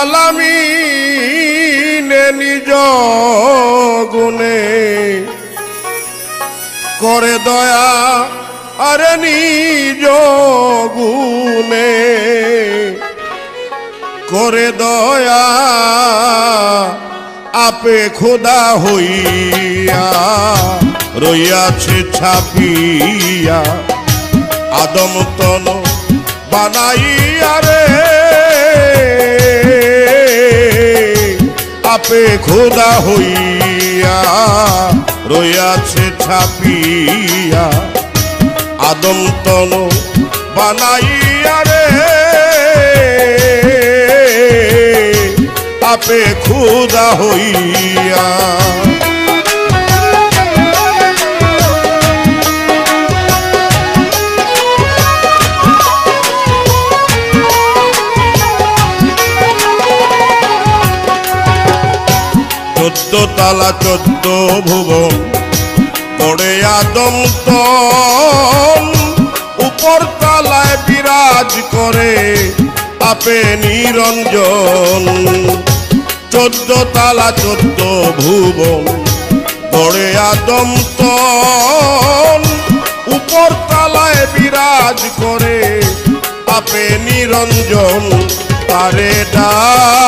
আলামিনে নিজ গুণে করে দয়া, আরে নিজ গুণে করে দয়া, আপে খোদা হইয়া রইয়াছে, ছাপিয়া আদম তন বানাইয়া রে। আপে খোদা হইয়া রইয়াছে ছাপিয়া। আদম তন বানাইয়া রে। আপে খোদা হইয়া চোদ্দ তালা চোদ্দ ভুবন। পড়ে আদম তন, উপর তালায় বিরাজ করে আপে নিরঞ্জন। চোদ্দ তালা চোদ্দ ভুবন পড়ে আদম তন, উপর তালায় বিরাজ করে আপে নিরঞ্জন। তারে ডাকার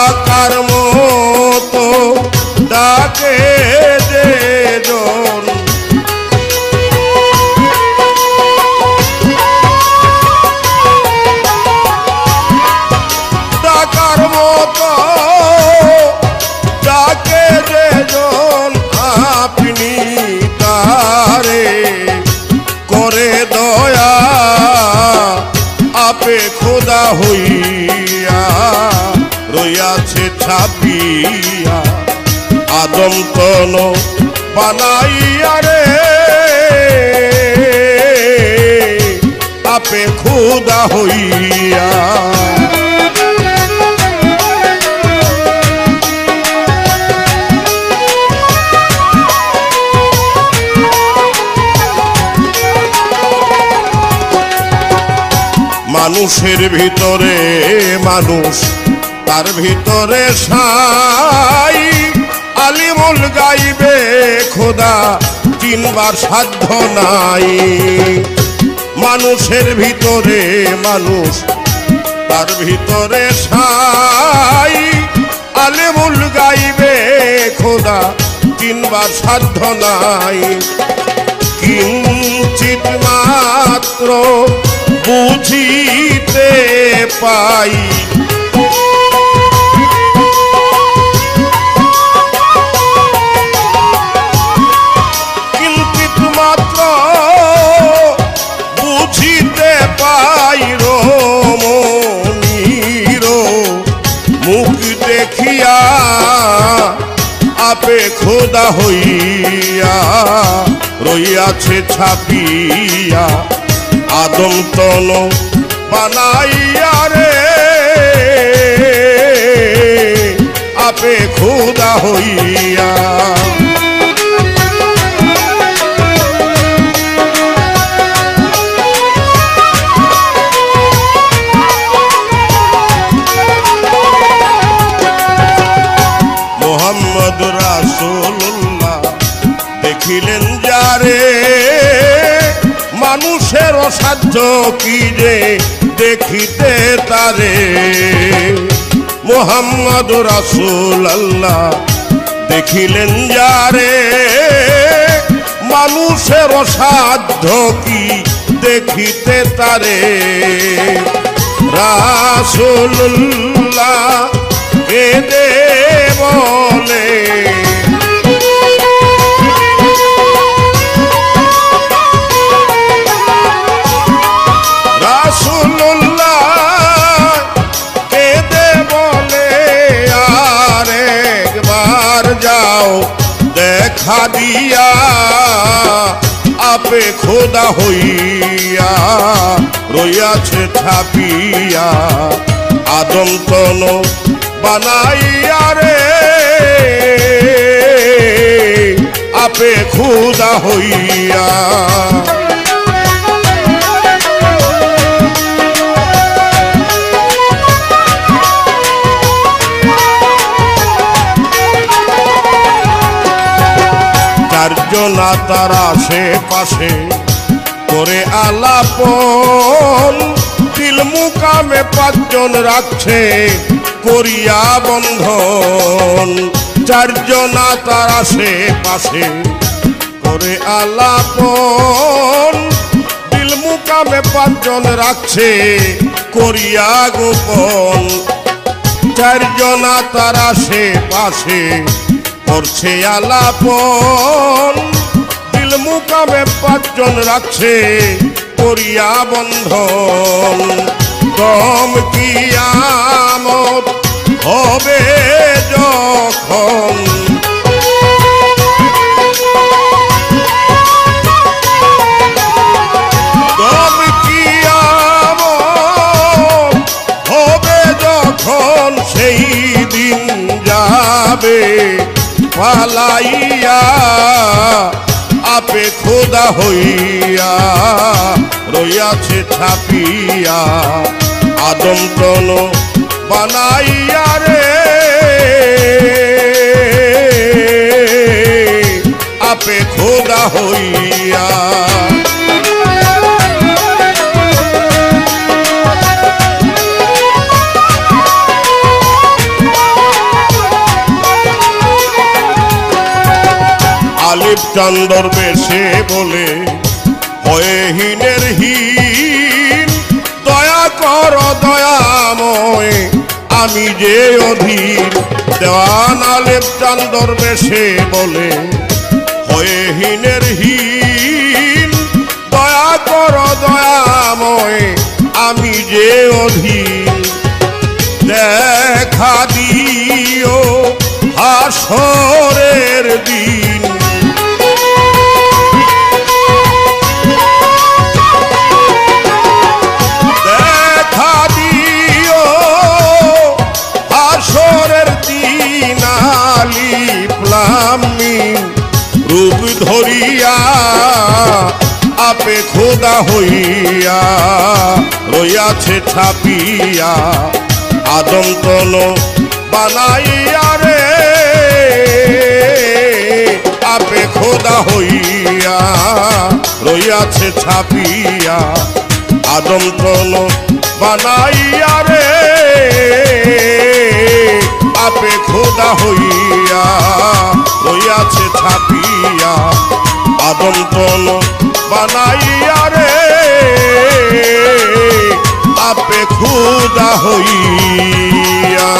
খোদা হইয়া রইয়াছে ছাপিয়া আদম তন বানাইয়া রে আপে খুদা হইয়া। মানুষের ভিতরে, মানুষ। তার ভিতরে সাই আলিমুল গাইবে খোদা, তিনবার সাধ্য নাই। মানুষের ভিতরে মানুষ, তার ভিতরে সাই আলিমুল গাইবে খোদা, তিনবার সাধ্য নাই। কিঞ্চিত মাত্র বুঝিতে পাই। কিঞ্চিত মাত্র বুঝিতে পাই দেখিয়া আপে খোদা হইয়া রইয়াছে ছাপিয়া। আদম তন বানাইয়া রে। আপে খুদা হইয়া অসাধ্য কি যে দেখিতে তারে? মোহাম্মদ রাসূল আল্লাহ দেখিলেন যারে। মানুষের অসাধ্য কি দেখিতে তারে? রাসূলুল্লাহ দেখা দিয়া আপে খোদা হইয়া রইয়াছে ছাপিয়া আদম তন বানাইয়া রে। আপে খুদা হইয়া না তার আশেপাশে করে আলাপন। তিল মুকামে পাঁচজন রাখছে করিয়া বন্ধন। চারজনা তার আশেপাশে করে আলাপন। দিল মুকামে পাঁচজন রাখছে করিয়া গোপন। চারজনা তার আশেপাশে করছে আলাপন। মুকামে পাঁচজন রাখছে করিয়া বন্ধন। যখন? কম কিয়ামত হবে যখন? পালাইয়া আপে খোদা হইয়া রইয়াছে ছাপিয়া আদম প্রণ বানাইয়া চান্দর বেশে বলে, হয়ে হীনের হীন, দয়া কর দয়াময়, আমি যে অধীর। দেওয়ান আলেপ চান্দর বেশে বলে, হয়ে হীনের হীন, দয়া কর দয়াময়, আমি যে অধীর। দেখা দিও আপে খোদা হইয়া, রইয়াছে ছাপিয়া, আদম তন বানাইয়া রে। আপে খোদা হইয়া, রইয়াছে ছাপিয়া, আদম তন বানাইয়া রে। আপে খোদা হইয়া, রইয়াছে ছাপিয়া, আদম তন বানাইয়া রে। আপে খুদা হইয়া।